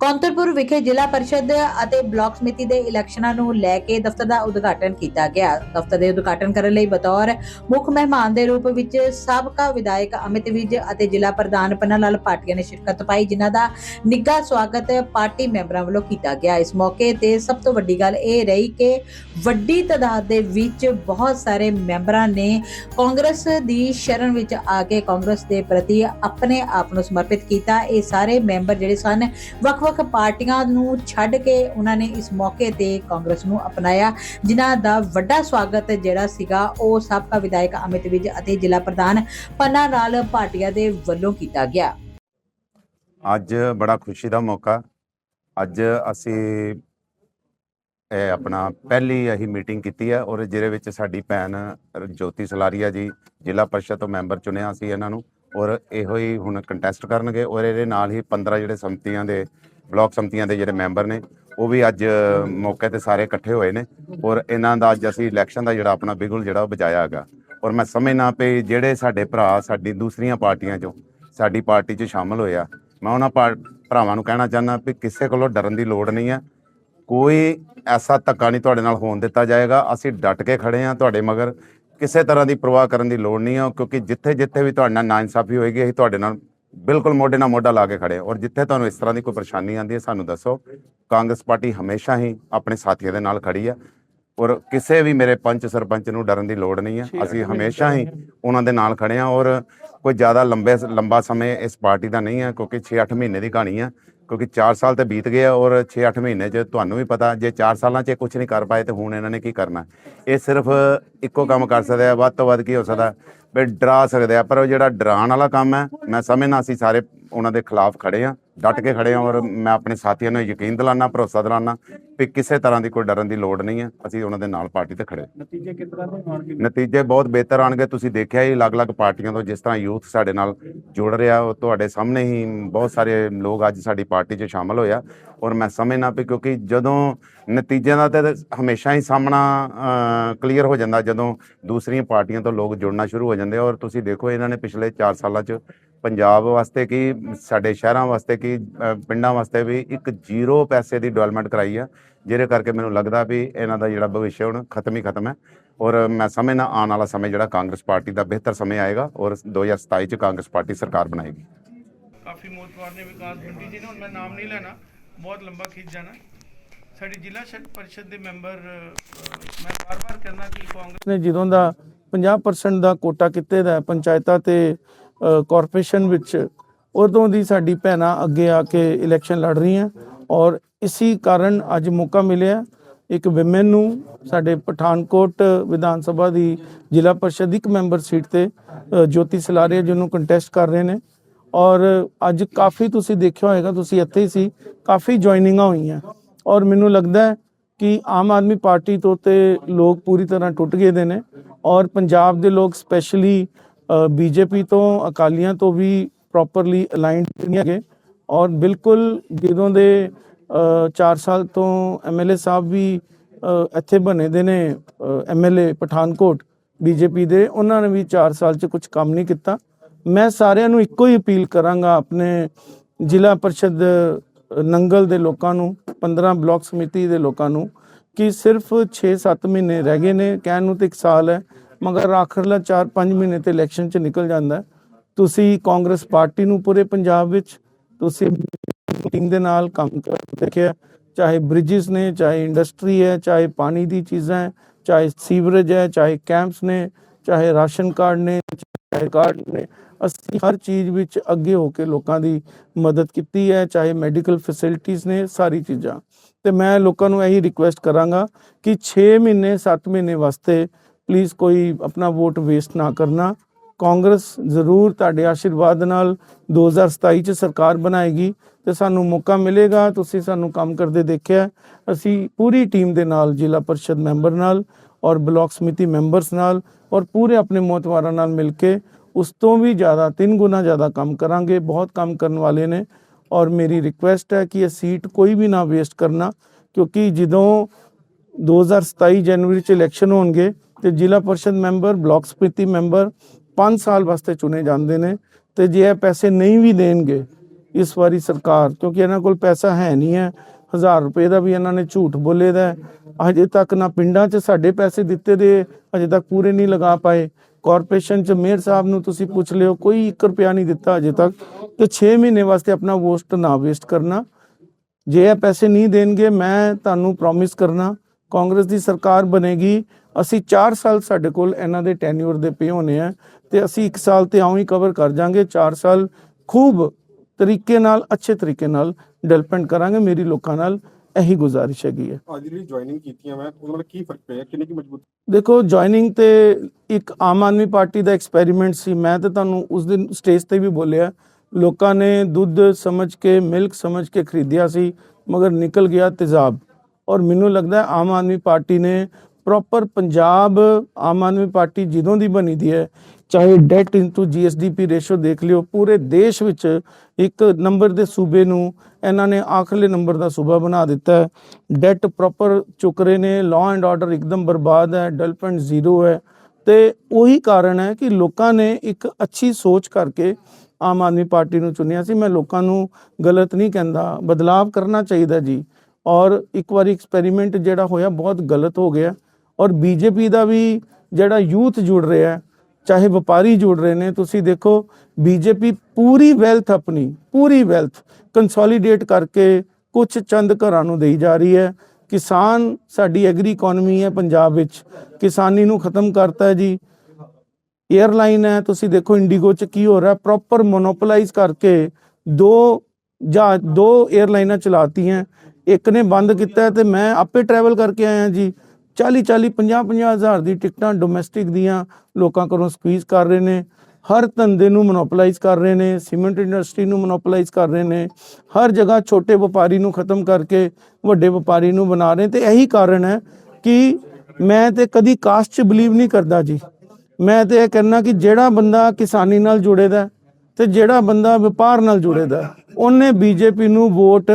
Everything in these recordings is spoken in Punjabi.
ਕੌਂਤਰਪੁਰ ਵਿਖੇ ਜ਼ਿਲ੍ਹਾ ਪਰਿਸ਼ਦ ਅਤੇ ਬਲਾਕ ਸਮਿਤੀ ਦੇ ਇਲੈਕਸ਼ਨਾਂ ਨੂੰ ਲੈ ਕੇ ਦਫ਼ਤਰ ਦਾ ਉਦਘਾਟਨ ਕੀਤਾ ਗਿਆ। ਦਫ਼ਤਰ ਦੇ ਉਦਘਾਟਨ ਕਰਨ ਲਈ ਬਤੌਰ ਮੁੱਖ ਮਹਿਮਾਨ ਦੇ ਰੂਪ ਵਿੱਚ ਸਾਬਕਾ ਵਿਧਾਇਕ ਅਮਿਤ ਵਿਜ ਅਤੇ ਜ਼ਿਲ੍ਹਾ ਪ੍ਰਧਾਨ ਪੰਨਾ ਲਾਲ ਪਾਟੀਆ ਨੇ ਸ਼ਿਰਕਤ ਪਾਈ, ਜਿਨ੍ਹਾਂ ਦਾ ਨਿੱਘਾ ਸਵਾਗਤ ਪਾਰਟੀ ਮੈਂਬਰਾਂ ਵੱਲੋਂ ਕੀਤਾ ਗਿਆ। ਇਸ ਮੌਕੇ ਤੇ ਸਭ ਤੋਂ ਵੱਡੀ ਗੱਲ ਇਹ ਰਹੀ ਕਿ ਵੱਡੀ ਤਾਦਾਦ ਦੇ ਵਿੱਚ ਬਹੁਤ ਸਾਰੇ ਮੈਂਬਰਾਂ ਨੇ ਕਾਂਗਰਸ ਦੀ ਸ਼ਰਨ ਵਿੱਚ ਆ ਕੇ ਕਾਂਗਰਸ ਦੇ ਪ੍ਰਤੀ ਆਪਣੇ ਆਪ ਨੂੰ ਸਮਰਪਿਤ ਕੀਤਾ। ਇਹ ਸਾਰੇ ਮੈਂਬਰ ਜਿਹੜੇ ਸਨ ਵੱਖ ਵੱਖ-ਵੱਖ ਪਾਰਟੀਆਂ ਨੂੰ ਛੱਡ ਕੇ ਉਹਨਾਂ ਨੇ ਇਸ ਮੌਕੇ ਤੇ ਕਾਂਗਰਸ ਨੂੰ ਅਪਣਾਇਆ, ਜਿਨ੍ਹਾਂ ਦਾ ਵੱਡਾ ਸਵਾਗਤ ਜਿਹੜਾ ਸੀਗਾ, ਉਹ ਸਾਬਕਾ ਵਿਧਾਇਕ ਅਮਿਤ ਵਿਜ ਅਤੇ ਜ਼ਿਲ੍ਹਾ ਪ੍ਰਧਾਨ ਪੰਨਾ ਲਾਲ ਭਾਟੀਆ ਦੇ ਵੱਲੋਂ ਕੀਤਾ ਗਿਆ। ਅੱਜ ਬੜਾ ਖੁਸ਼ੀ ਦਾ ਮੌਕਾ। ਅੱਜ ਅਸੀਂ ਇਹ ਆਪਣਾ ਪਹਿਲੀ ਅਸੀਂ ਮੀਟਿੰਗ ਕੀਤੀ ਹੈ ਔਰ ਜਿਹਦੇ ਵਿੱਚ ਸਾਡੀ ਭੈਣ ਜੋਤੀ ਸਲਾਰੀਆ ਜੀ ਜ਼ਿਲ੍ਹਾ ਪਰਿਸ਼ਦ ਤੋਂ ਮੈਂਬਰ ਚੁਣਿਆ ਸੀ ਇਹਨਾਂ ਨੂੰ ਔਰ ਇਹੋ ਹੀ ਹੁਣ ਕੰਟੈਸਟ ਕਰਨਗੇ ਔਰ ਇਹਦੇ ਨਾਲ ਹੀ 15 ਜਿਹੜੇ ਸੰਮਤੀਆਂ ਦੇ ਬਲਾਕ ਸੰਮਤੀਆਂ ਦੇ ਜਿਹੜੇ ਮੈਂਬਰ ਨੇ, ਉਹ ਵੀ ਅੱਜ ਮੌਕੇ ਤੇ ਸਾਰੇ ਇਕੱਠੇ ਹੋਏ ਨੇ ਔਰ ਇਹਨਾਂ ਦਾ ਅੱਜ ਅਸੀਂ ਇਲੈਕਸ਼ਨ ਦਾ ਜਿਹੜਾ ਆਪਣਾ ਬਿਗੁਲ ਜਿਹੜਾ ਉਹ ਵਜਾਇਆ ਹੈਗਾ। ਔਰ ਮੈਂ ਸਮਝਣਾ ਪਈ ਜਿਹੜੇ ਸਾਡੇ ਭਰਾ ਸਾਡੀ ਦੂਸਰੀਆਂ ਪਾਰਟੀਆਂ ਚੋਂ ਸਾਡੀ ਪਾਰਟੀ 'ਚ ਸ਼ਾਮਲ ਹੋਇਆ ਮੈਂ ਉਹਨਾਂ ਭਾ- ਭਰਾਵਾਂ ਨੂੰ ਕਹਿਣਾ ਚਾਹੁੰਦਾ ਵੀ ਕਿਸੇ ਕੋਲੋਂ ਡਰਨ ਦੀ ਲੋੜ ਨਹੀਂ ਹੈ ਕੋਈ ਐਸਾ ਧੱਕਾ ਨਹੀਂ ਤੁਹਾਡੇ ਨਾਲ ਹੋਣ ਦਿੱਤਾ ਜਾਏਗਾ, ਅਸੀਂ ਡਟ ਕੇ ਖੜੇ ਹਾਂ ਤੁਹਾਡੇ ਮਗਰ। ਕਿਸੇ ਤਰ੍ਹਾਂ ਦੀ ਪਰਵਾਹ ਕਰਨ ਦੀ ਲੋੜ ਨਹੀਂ ਹੈ ਕਿਉਂਕਿ ਜਿੱਥੇ ਜਿੱਥੇ ਵੀ ਤੁਹਾਡੇ ਨਾਲ ਨਾਇਨਸਾਫੀ ਹੋਏਗੀ, ਅਸੀਂ ਤੁਹਾਡੇ ਨਾਲ ਬਿਲਕੁਲ ਮੋਢੇ ਨਾਲ ਮੋਢਾ ਲਾ ਕੇ ਖੜੇ ਔਰ ਜਿੱਥੇ ਤੁਹਾਨੂੰ ਇਸ ਤਰ੍ਹਾਂ ਦੀ ਕੋਈ ਪਰੇਸ਼ਾਨੀ ਆਉਂਦੀ ਹੈ ਸਾਨੂੰ ਦੱਸੋ। ਕਾਂਗਰਸ ਪਾਰਟੀ ਹਮੇਸ਼ਾ ਹੀ ਆਪਣੇ ਸਾਥੀਆਂ ਦੇ ਨਾਲ ਖੜੀ ਹੈ। ਔਰ ਕਿਸੇ ਵੀ ਮੇਰੇ ਪੰਚ ਸਰਪੰਚ ਨੂੰ ਡਰਨ ਦੀ ਲੋੜ ਨਹੀਂ ਹੈ। ਅਸੀਂ ਹਮੇਸ਼ਾ ਹੀ ਉਹਨਾਂ ਦੇ ਨਾਲ ਖੜੇ ਹਾਂ। ਔਰ ਕੋਈ ਜ਼ਿਆਦਾ ਲੰਬੇ ਲੰਬਾ ਸਮੇਂ ਇਸ ਪਾਰਟੀ ਦਾ ਨਹੀਂ ਹੈ ਕਿਉਂਕਿ 6-8 ਮਹੀਨੇ ਦੀ ਕਹਾਣੀ ਹੈ। ਕਿਉਂਕਿ 4 ਸਾਲ ਤਾਂ ਬੀਤ ਗਏ ਆ ਔਰ 6-8 ਮਹੀਨੇ 'ਚ ਤੁਹਾਨੂੰ ਵੀ ਪਤਾ, ਜੇ 4 ਸਾਲਾਂ 'ਚ ਕੁਝ ਨਹੀਂ ਕਰ ਪਾਏ ਤੇ ਹੁਣ ਇਹਨਾਂ ਨੇ ਕੀ ਕਰਨਾ? ਇਹ ਸਿਰਫ ਇੱਕੋ ਕੰਮ ਕਰ ਸਕਦੇ ਆ, ਵੱਧ ਤੋਂ ਵੱਧ ਕੀ ਹੋ ਸਕਦਾ? ਵੀ ਡਰਾ ਸਕਦੇ ਆ, ਪਰ ਉਹ ਜਿਹੜਾ ਡਰਾਉਣ ਵਾਲਾ ਕੰਮ ਹੈ, ਮੈਂ ਸਮਝਣਾ ਅਸੀਂ ਸਾਰੇ ਉਹਨਾਂ ਦੇ ਖਿਲਾਫ ਖੜੇ ਆ। ਡਟ ਕੇ ਖੜੇ ਆ ਔਰ ਮੈਂ ਆਪਣੇ ਸਾਥੀਆਂ ਨੂੰ ਯਕੀਨ ਦਿਲਾਨਾ ਭਰੋਸਾ ਦਿਲਾਨਾ ਵੀ ਕਿਸੇ ਤਰ੍ਹਾਂ ਦੀ ਕੋਈ ਡਰਨ ਦੀ ਲੋੜ ਨਹੀਂ ਹੈ। ਅਸੀਂ ਉਹਨਾਂ ਦੇ ਨਾਲ ਪਾਰਟੀ ਤੇ ਖੜੇ ਨਤੀਜੇ ਕਿਸ ਤਰ੍ਹਾਂ ਦੇ ਆਉਣਗੇ ਨਤੀਜੇ ਬਹੁਤ ਬਿਹਤਰ ਆਣਗੇ ਤੁਸੀਂ ਦੇਖਿਆ ਹੀ ਅਲੱਗ-ਅਲੱਗ ਪਾਰਟੀਆਂ ਤੋਂ ਜਿਸ ਤਰ੍ਹਾਂ ਯੂਥ ਸਾਡੇ ਨਾਲ ਜੁੜ ਰਿਹਾ ਉਹ ਤੁਹਾਡੇ ਸਾਹਮਣੇ ਹੀ ਬਹੁਤ ਸਾਰੇ ਲੋਕ ਅੱਜ ਸਾਡੀ ਪਾਰਟੀ 'ਚ ਸ਼ਾਮਲ ਹੋਇਆ ਔਰ ਮੈਂ ਸਮਝਣਾ ਵੀ ਕਿਉਂਕਿ ਜਦੋਂ ਨਤੀਜਿਆਂ ਦਾ ਤੇ ਹਮੇਸ਼ਾ ਹੀ ਸਾਹਮਣਾ ਕਲੀਅਰ ਹੋ ਜਾਂਦਾ ਜਦੋਂ ਦੂਸਰੀਆਂ ਪਾਰਟੀਆਂ ਤੋਂ ਲੋਕ ਜੁੜਨਾ ਸ਼ੁਰੂ ਹੋ ਜਾਂਦੇ ਔਰ ਤੁਸੀਂ ਦੇਖੋ ਇਹਨਾਂ ਨੇ ਪਿਛਲੇ 4 ਸਾਲਾਂ 'ਚ ਪੰਜਾਬ ਵਾਸਤੇ ਕੀ ਸਾਡੇ ਸ਼ਹਿਰਾਂ ਵਾਸਤੇ ਕੀ ਪਿੰਡਾਂ ਵਾਸਤੇ ਵੀ ਇੱਕ ਜ਼ੀਰੋ ਪੈਸੇ ਦੀ ਡਿਵੈਲਪਮੈਂਟ ਕਰਾਈ ਆ ਜਿਹਦੇ ਕਰਕੇ ਮੈਨੂੰ ਲੱਗਦਾ ਵੀ ਇਹਨਾਂ ਦਾ ਜਿਹੜਾ ਭਵਿੱਖ ਹੁਣ ਖਤਮ ਹੀ ਖਤਮ ਹੈ। ਔਰ ਮੈਂ ਸਮਝਣਾ ਆਉਣ ਵਾਲਾ ਸਮੇਂ ਜਿਹੜਾ ਕਾਂਗਰਸ ਪਾਰਟੀ ਦਾ ਬਿਹਤਰ ਸਮੇਂ ਆਏਗਾ ਔਰ 2027 ਚ ਕਾਂਗਰਸ ਪਾਰਟੀ ਸਰਕਾਰ ਬਣਾਏਗੀ। ਕਾਫੀ ਮੋਤਵਾਰ ਨੇ ਵਿਕਾਸ ਬੰਟੀ ਜੀ ਨੇ ਹੁਣ ਮੈਂ ਨਾਮ ਨਹੀਂ ਲੈਣਾ ਬਹੁਤ ਲੰਬਾ ਖਿੱਚ ਜਾਣਾ। ਸਾਡੀ ਜ਼ਿਲ੍ਹਾ ਪਰਿਸ਼ਦ ਦੇ ਮੈਂਬਰ ਮੈਂ ਬਾਰ-ਬਾਰ ਕਹਿਣਾ ਕਿ ਕਾਂਗਰਸ ਨੇ ਜਦੋਂ ਦਾ 50% ਦਾ ਕੋਟਾ ਕਿਤੇ ਦਾ ਪੰਚਾਇਤਾਂ ਤੇ ਕਾਰਪੋਰੇਸ਼ਨ ਵਿੱਚ ਉਦੋਂ ਦੀ ਸਾਡੀ ਭੈਣਾਂ ਅੱਗੇ ਆ ਕੇ ਇਲੈਕਸ਼ਨ ਲੜ ਰਹੀਆਂ ਔਰ ਇਸੇ ਕਾਰਨ ਅੱਜ ਮੌਕਾ ਮਿਲਿਆ ਇੱਕ ਵਿਮਨ ਨੂੰ ਸਾਡੇ ਪਠਾਨਕੋਟ ਵਿਧਾਨ ਸਭਾ ਦੀ ਜ਼ਿਲ੍ਹਾ ਪਰਿਸ਼ਦ ਇੱਕ ਮੈਂਬਰ ਸੀਟ ਤੇ ਜੋਤੀ ਸਲਾਰੀਆ ਜਿਹਨੂੰ ਕੰਟੈਸਟ ਕਰ ਰਹੇ ਨੇ ਔਰ ਅੱਜ ਕਾਫੀ ਤੁਸੀਂ ਦੇਖਿਆ ਹੋਵੇਗਾ ਤੁਸੀਂ ਇੱਥੇ ਹੀ ਸੀ, ਕਾਫੀ ਜੁਆਇਨਿੰਗਾਂ ਹੋਈਆਂ ਔਰ ਮੈਨੂੰ ਲੱਗਦਾ ਹੈ ਕਿ ਆਮ ਆਦਮੀ ਪਾਰਟੀ ਤੋਂ ਤੇ ਲੋਕ ਪੂਰੀ ਤਰ੍ਹਾਂ ਟੁੱਟ ਗਏ ਦੇ ਨੇ ਔਰ ਪੰਜਾਬ ਦੇ ਲੋਕ ਸਪੈਸ਼ਲੀ ਬੀਜੇਪੀ ਤੋਂ ਅਕਾਲੀਆਂ ਤੋਂ ਵੀ ਪ੍ਰੋਪਰਲੀ ਅਲਾਈਨਡ ਨਹੀਂ ਹੈਗੇ। ਔਰ ਬਿਲਕੁਲ ਜਦੋਂ ਦੇ 4 ਸਾਲ ਤੋਂ ਐਮਐਲਏ ਸਾਹਿਬ ਵੀ ਇੱਥੇ ਬਣੇ ਦੇ ਨੇ ਐਮਐਲਏ ਪਠਾਨਕੋਟ ਬੀਜੇਪੀ ਦੇ, ਉਹਨਾਂ ਨੇ ਵੀ 4 ਸਾਲ 'ਚ ਕੁਝ ਕੰਮ ਨਹੀਂ ਕੀਤਾ। ਮੈਂ ਸਾਰਿਆਂ ਨੂੰ ਇੱਕੋ ਹੀ ਅਪੀਲ ਕਰਾਂਗਾ ਆਪਣੇ ਜ਼ਿਲ੍ਹਾ ਪਰਿਸ਼ਦ ਨੰਗਲ ਦੇ ਲੋਕਾਂ ਨੂੰ 15 ਬਲਾਕ ਸਮਿਤੀ ਦੇ ਲੋਕਾਂ ਨੂੰ, ਕਿ ਸਿਰਫ 6-7 ਮਹੀਨੇ ਰਹਿ ਗਏ ਨੇ, ਕਹਿਣ ਨੂੰ ਤੇ ਇੱਕ ਸਾਲ ਹੈ। ਮਗਰ ਆਖਰਲਾ 4-5 ਮਹੀਨੇ ਤੇ ਇਲੈਕਸ਼ਨ 'ਚ ਨਿਕਲ ਜਾਂਦਾ ਤੁਸੀਂ ਕਾਂਗਰਸ ਪਾਰਟੀ ਨੂੰ ਪੂਰੇ ਪੰਜਾਬ ਵਿੱਚ, ਤੁਸੀਂ ਮੀਟਿੰਗ ਦੇ ਨਾਲ ਕੰਮ ਕਰ ਦੇਖਿਆ ਚਾਹੇ ਬ੍ਰਿਜਸ ਨੇ, ਚਾਹੇ ਇੰਡਸਟਰੀ ਹੈ, ਚਾਹੇ ਪਾਣੀ ਦੀ ਚੀਜ਼ਾਂ ਹੈ, ਚਾਹੇ ਸੀਵਰੇਜ ਹੈ, ਚਾਹੇ ਕੈਂਪਸ ਨੇ, ਚਾਹੇ ਰਾਸ਼ਨ ਕਾਰਡ ਨੇ, ਚਾਹੇ ਕਾਰਡ ਨੇ, ਅਸੀਂ ਹਰ ਚੀਜ਼ ਵਿੱਚ ਅੱਗੇ ਹੋ ਕੇ ਲੋਕਾਂ ਦੀ ਮਦਦ ਕੀਤੀ ਹੈ, ਚਾਹੇ ਮੈਡੀਕਲ ਫੈਸਿਲਿਟੀਆਂ ਨੇ, ਸਾਰੀ ਚੀਜ਼ਾਂ। ਤੇ ਮੈਂ ਲੋਕਾਂ ਨੂੰ ਇਹੀ ਰਿਕੁਐਸਟ ਕਰਾਂਗਾ ਕਿ 6 ਮਹੀਨੇ 7 ਮਹੀਨੇ ਵਾਸਤੇ ਪਲੀਜ਼ ਕੋਈ ਆਪਣਾ ਵੋਟ ਵੇਸਟ ਨਾ ਕਰਨਾ। ਕਾਂਗਰਸ ਜ਼ਰੂਰ ਤੁਹਾਡੇ ਆਸ਼ੀਰਵਾਦ ਨਾਲ 2027 ਚ ਸਰਕਾਰ ਬਣਾਏਗੀ ਤੇ ਸਾਨੂੰ ਮੌਕਾ ਮਿਲੇਗਾ। ਤੁਸੀਂ ਸਾਨੂੰ ਕੰਮ ਕਰਦੇ ਦੇਖਿਆ। ਅਸੀਂ ਪੂਰੀ ਟੀਮ ਦੇ ਨਾਲ, ਜ਼ਿਲ੍ਹਾ ਪਰਿਸ਼ਦ ਮੈਂਬਰ ਨਾਲ ਔਰ ਬਲਾਕ ਸਮਿਤੀ ਮੈਂਬਰਸ ਨਾਲ ਔਰ ਪੂਰੇ ਆਪਣੇ ਮੋਤਵਾਰਾਂ ਨਾਲ ਮਿਲ ਕੇ ਉਸ ਤੋਂ ਵੀ ਜ਼ਿਆਦਾ, ਤਿੰਨ ਗੁਣਾ ਜ਼ਿਆਦਾ ਕੰਮ ਕਰਾਂਗੇ। ਬਹੁਤ ਕੰਮ ਕਰਨ ਵਾਲੇ ਨੇ ਔਰ ਮੇਰੀ ਰਿਕੁਐਸਟ ਹੈ ਕਿ ਇਹ ਸੀਟ ਕੋਈ ਵੀ ਨਾ ਵੇਸਟ ਕਰਨਾ, ਕਿਉਂਕਿ ਜਦੋਂ 2027 ਜਨਵਰੀ ਚ ਇਲੈਕਸ਼ਨ ਹੋਣਗੇ ਤੇ ਜ਼ਿਲ੍ਹਾ ਪਰਿਸ਼ਦ ਮੈਂਬਰ, ਬਲਾਕ ਸਮਿਤੀ ਮੈਂਬਰ 5 ਸਾਲ ਵਾਸਤੇ ਚੁਣੇ ਜਾਂਦੇ ਨੇ ਤੇ ਜੇ ਇਹ ਪੈਸੇ ਨਹੀਂ ਵੀ ਦੇਣਗੇ ਇਸ ਵਾਰੀ ਸਰਕਾਰ, ਕਿਉਂਕਿ ਇਹਨਾਂ ਕੋਲ ਪੈਸਾ ਹੈ ਨਹੀਂ ਹੈ 1000 ਰੁਪਏ ਦਾ ਵੀ ਇਹਨਾਂ ਨੇ ਝੂਠ ਬੋਲੇ ਦਾ ਅਜੇ ਤੱਕ ਨਾ ਪਿੰਡਾਂ 'ਚ ਸਾਡੇ ਪੈਸੇ ਦਿੱਤੇ ਦੇ, ਅਜੇ ਤੱਕ ਪੂਰੇ ਨਹੀਂ ਲਗਾ ਪਾਏ। ਕਾਰਪੋਰੇਸ਼ਨ 'ਚ ਮੇਅਰ ਸਾਹਿਬ ਨੂੰ ਤੁਸੀਂ ਪੁੱਛ ਲਿਓ, ਕੋਈ 1 ਰੁਪਿਆ ਨਹੀਂ ਦਿੱਤਾ ਅਜੇ ਤੱਕ ਤੇ 6 ਮਹੀਨੇ ਵਾਸਤੇ ਆਪਣਾ ਵੋਸਟ ਨਾ ਵੇਸਟ ਕਰਨਾ। ਜੇ ਇਹ ਪੈਸੇ ਨਹੀਂ ਦੇਣਗੇ, ਮੈਂ ਤੁਹਾਨੂੰ ਪ੍ਰੋਮਿਸ ਕਰਨਾ, ਕਾਂਗਰਸ ਦੀ ਸਰਕਾਰ ਬਣੇਗੀ ਅਸੀਂ 4 ਸਾਲ ਸਾਡੇ ਕੋਲ ਇਹਨਾਂ ਦੇ ਟੈਨਿਊਰ ਦੇ ਪਏ ਹੋਣੇ ਆ ਤੇ ਅਸੀਂ 1 ਸਾਲ ਤੇ ਆਉਂ ਹੀ ਕਵਰ ਕਰ ਜਾਾਂਗੇ। 4 ਸਾਲ ਖੂਬ ਤਰੀਕੇ ਨਾਲ ਅੱਛੇ ਤਰੀਕੇ ਨਾਲ ਡਿਵੈਲਪਮੈਂਟ ਕਰਾਂਗੇ। ਮੇਰੀ ਲੋਕਾਂ ਨਾਲ ਇਹੀ ਗੁਜ਼ਾਰਿਸ਼ ਹੈਗੀ ਹੈ। ਅੱਜ ਜਿਹੜੀ ਜੁਆਇਨਿੰਗ ਕੀਤੀਆਂ ਮੈਂ ਉਹਨਾਂ ਨਾਲ ਕੀ ਫ਼ਰਕ ਪਿਆ? ਕਿੰਨੀ ਕੀ ਮਜ਼ਬੂਤ ਦੇਖੋ ਜੁਆਇਨਿੰਗ ਤੇ ਇੱਕ ਆਮ ਆਦਮੀ ਪਾਰਟੀ ਦਾ ਐਕਸਪੈਰੀਮੈਂਟ ਸੀ। ਮੈਂ ਤੇ ਤੁਹਾਨੂੰ ਉਸ ਦਿਨ ਸਟੇਜ ਤੇ ਵੀ ਬੋਲਿਆ ਲੋਕਾਂ ਨੇ ਦੁੱਧ ਸਮਝ ਕੇ ਮਿਲਕ ਸਮਝ ਕੇ ਖਰੀਦਿਆ ਸੀ ਮਗਰ ਨਿਕਲ ਗਿਆ ਤੇਜ਼ਾਬ। ਔਰ ਮੈਨੂੰ ਲੱਗਦਾ ਆਮ ਆਦਮੀ ਪਾਰਟੀ ਨੇ ਪ੍ਰੋਪਰ ਪੰਜਾਬ ਆਮ ਆਦਮੀ ਪਾਰਟੀ ਜਦੋਂ ਦੀ ਬਣੀ ਦੀ ਹੈ, ਚਾਹੇ ਡੈਟ ਇਨਟੂ ਜੀਐਸਡੀਪੀ ਰੇਸ਼ੋ ਦੇਖ ਲਿਓ, ਪੂਰੇ ਦੇਸ਼ ਵਿੱਚ ਇੱਕ ਨੰਬਰ ਦੇ ਸੂਬੇ ਨੂੰ ਇਹਨਾਂ ਨੇ ਆਖਰਲੇ ਨੰਬਰ ਦਾ ਸੂਬਾ ਬਣਾ ਦਿੱਤਾ ਹੈ। ਡੈਟ ਪ੍ਰੋਪਰ ਚੁੱਕ ਰਹੇ ਨੇ ਲਾਅ ਐਂਡ ਆਰਡਰ ਇੱਕਦਮ ਬਰਬਾਦ ਹੈ ਡਿਵੈਲਪਮੈਂਟ ਜ਼ੀਰੋ ਹੈ। ਤੇ ਉਹੀ ਕਾਰਨ ਹੈ ਕਿ ਲੋਕਾਂ ਨੇ ਇੱਕ ਅੱਛੀ ਸੋਚ ਕਰਕੇ ਆਮ ਆਦਮੀ ਪਾਰਟੀ ਨੂੰ ਚੁਣਿਆ ਸੀ। ਮੈਂ ਲੋਕਾਂ ਨੂੰ ਗਲਤ ਨਹੀਂ ਕਹਿੰਦਾ, ਬਦਲਾਵ ਕਰਨਾ ਚਾਹੀਦਾ ਜੀ। ਔਰ ਇੱਕ ਵਾਰੀ ਐਕਸਪੈਰੀਮੈਂਟ ਜਿਹੜਾ ਹੋਇਆ, ਬਹੁਤ ਗਲਤ ਹੋ ਗਿਆ। ਔਰ ਬੀਜੇਪੀ ਦਾ ਵੀ ਜਿਹੜਾ ਯੂਥ ਜੁੜ ਰਿਹਾ ਹੈ, ਚਾਹੇ ਵਪਾਰੀ ਜੁੜ ਰਹੇ ਨੇ, ਤੁਸੀਂ ਦੇਖੋ ਬੀਜੇਪੀ ਪੂਰੀ ਵੈਲਥ ਆਪਣੀ, ਪੂਰੀ ਵੈਲਥ ਕੰਸੋਲੀਡੇਟ ਕਰਕੇ ਕੁਝ ਚੰਦ ਘਰਾਂ ਨੂੰ ਦੇਈ ਜਾ ਰਹੀ ਹੈ। ਕਿਸਾਨ ਸਾਡੀ ਐਗਰੀ ਇਕਨੋਮੀ ਹੈ ਪੰਜਾਬ ਵਿੱਚ, ਕਿਸਾਨੀ ਨੂੰ ਖਤਮ ਕਰਤਾ ਹੈ ਜੀ। 에ਅਰਲਾਈਨ ਹੈ, ਤੁਸੀਂ ਦੇਖੋ ਇੰਡੀਗੋ ਚ ਕੀ ਹੋ ਰਿਹਾ ਪ੍ਰੋਪਰ ਮੋਨੋਪੋਲਾਈਜ਼ ਕਰਕੇ ਦੋ ਜਾਂ ਦੋ 에ਅਰਲਾਈਨਾਂ ਚਲਾਤੀਆਂ ਇੱਕ ਨੇ ਬੰਦ ਕੀਤਾ ਹੈ ਤੇ ਮੈਂ ਆਪੇ ਟਰੈਵਲ ਕਰਕੇ ਆਇਆ ਜੀ। 40 40 50 50 ਹਜ਼ਾਰ ਦੀ ਟਿਕਟਾਂ ਡੋਮੈਸਟਿਕ ਦੀਆਂ ਲੋਕਾਂ ਕੋਲੋਂ ਸਕਵੀਜ਼ ਕਰ ਰਹੇ ਨੇ। ਹਰ ਧੰਦੇ ਨੂੰ ਮੋਨੋਪੋਲਾਈਜ਼ ਕਰ ਰਹੇ ਨੇ ਸੀਮੈਂਟ ਇੰਡਸਟਰੀ ਨੂੰ ਮੋਨੋਪੋਲਾਈਜ਼ ਕਰ ਰਹੇ ਨੇ। ਹਰ ਜਗ੍ਹਾ ਛੋਟੇ ਵਪਾਰੀ ਨੂੰ ਖਤਮ ਕਰਕੇ ਵੱਡੇ ਵਪਾਰੀ ਨੂੰ ਬਣਾ ਰਹੇ ਤੇ ਇਹੀ ਕਾਰਨ ਹੈ ਕਿ ਮੈਂ ਤੇ ਕਦੀ ਕਾਸਟ 'ਚ ਬਲੀਵ ਨਹੀਂ ਕਰਦਾ ਜੀ। ਮੈਂ ਤੇ ਇਹ ਕਹਿਣਾ ਕਿ ਜਿਹੜਾ ਬੰਦਾ ਕਿਸਾਨੀ ਨਾਲ ਜੁੜੇਦਾ ਹੈ ਤੇ ਜਿਹੜਾ ਬੰਦਾ ਵਪਾਰ ਨਾਲ ਜੁੜੇਦਾ ਹੈ, ਉਹਨੇ ਬੀਜੇਪੀ ਨੂੰ ਵੋਟ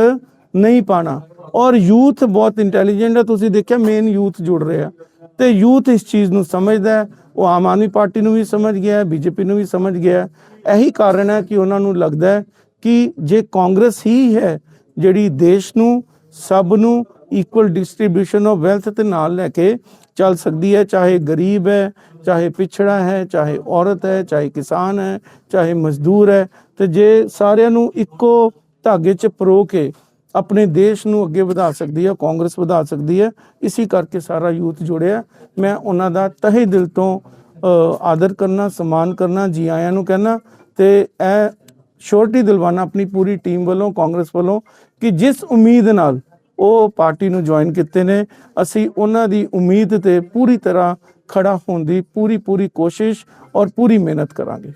ਨਹੀਂ ਪਾਣਾ। ਔਰ ਯੂਥ ਬਹੁਤ ਇੰਟੈਲੀਜੈਂਟ ਹੈ। ਤੁਸੀਂ ਦੇਖਿਆ ਮੇਨ ਯੂਥ ਜੁੜ ਰਿਹਾ ਤੇ ਯੂਥ ਇਸ ਚੀਜ਼ ਨੂੰ ਸਮਝਦਾ ਹੈ। ਉਹ ਆਮ ਆਦਮੀ ਪਾਰਟੀ ਨੂੰ ਵੀ ਸਮਝ ਗਿਆ ਹੈ, ਬੀਜੇਪੀ ਨੂੰ ਵੀ ਸਮਝ ਗਿਆ ਹੈ। ਇਹੀ ਕਾਰਨ ਹੈ ਕਿ ਉਹਨਾਂ ਨੂੰ ਲੱਗਦਾ ਹੈ ਕਿ ਜੇ ਕਾਂਗਰਸ ਹੀ ਹੈ, ਜਿਹੜੀ ਦੇਸ਼ ਨੂੰ, ਸਭ ਨੂੰ ਇਕੁਅਲ ਡਿਸਟ੍ਰੀਬਿਊਸ਼ਨ ਆਫ ਵੈਲਥ ਤੇ ਨਾਲ ਲੈ ਕੇ ਚੱਲ ਸਕਦੀ ਹੈ, ਚਾਹੇ ਗਰੀਬ ਹੈ, ਚਾਹੇ ਪਿਛੜਾ ਹੈ, ਚਾਹੇ ਔਰਤ ਹੈ, ਚਾਹੇ ਕਿਸਾਨ ਹੈ, ਚਾਹੇ ਮਜ਼ਦੂਰ ਹੈ, ਤੇ ਜੇ ਸਾਰਿਆਂ ਨੂੰ ਇੱਕੋ ਧਾਗੇ 'ਚ ਪਰੋ ਕੇ ਆਪਣੇ ਦੇਸ਼ ਨੂੰ ਅੱਗੇ ਵਧਾ ਸਕਦੀ ਹੈ, ਕਾਂਗਰਸ ਵਧਾ ਸਕਦੀ ਹੈ। ਇਸੇ ਕਰਕੇ ਸਾਰਾ ਯੂਥ ਜੁੜਿਆ। ਮੈਂ ਉਹਨਾਂ ਦਾ ਤਹਿ ਦਿਲ ਤੋਂ ਆਦਰ ਕਰਨਾ, ਸਨਮਾਨ ਕਰਨਾ, ਜੀ ਆਇਆਂ ਨੂੰ ਕਹਿਣਾ ਤੇ ਇਹ ਸ਼ੋਰਟੀ ਦਿਲਵਾਨਾ ਆਪਣੀ ਪੂਰੀ ਟੀਮ ਵੱਲੋਂ, ਕਾਂਗਰਸ ਵੱਲੋਂ ਕਿ ਜਿਸ ਉਮੀਦ ਨਾਲ ਉਹ ਪਾਰਟੀ ਨੂੰ ਜੁਆਇਨ ਕੀਤੇ ਨੇ, ਅਸੀਂ ਉਹਨਾਂ ਦੀ ਉਮੀਦ ਤੇ ਪੂਰੀ ਤਰ੍ਹਾਂ ਖੜਾ ਹੋਣ ਦੀ ਪੂਰੀ ਪੂਰੀ ਕੋਸ਼ਿਸ਼ ਔਰ ਪੂਰੀ ਮਿਹਨਤ ਕਰਾਂਗੇ।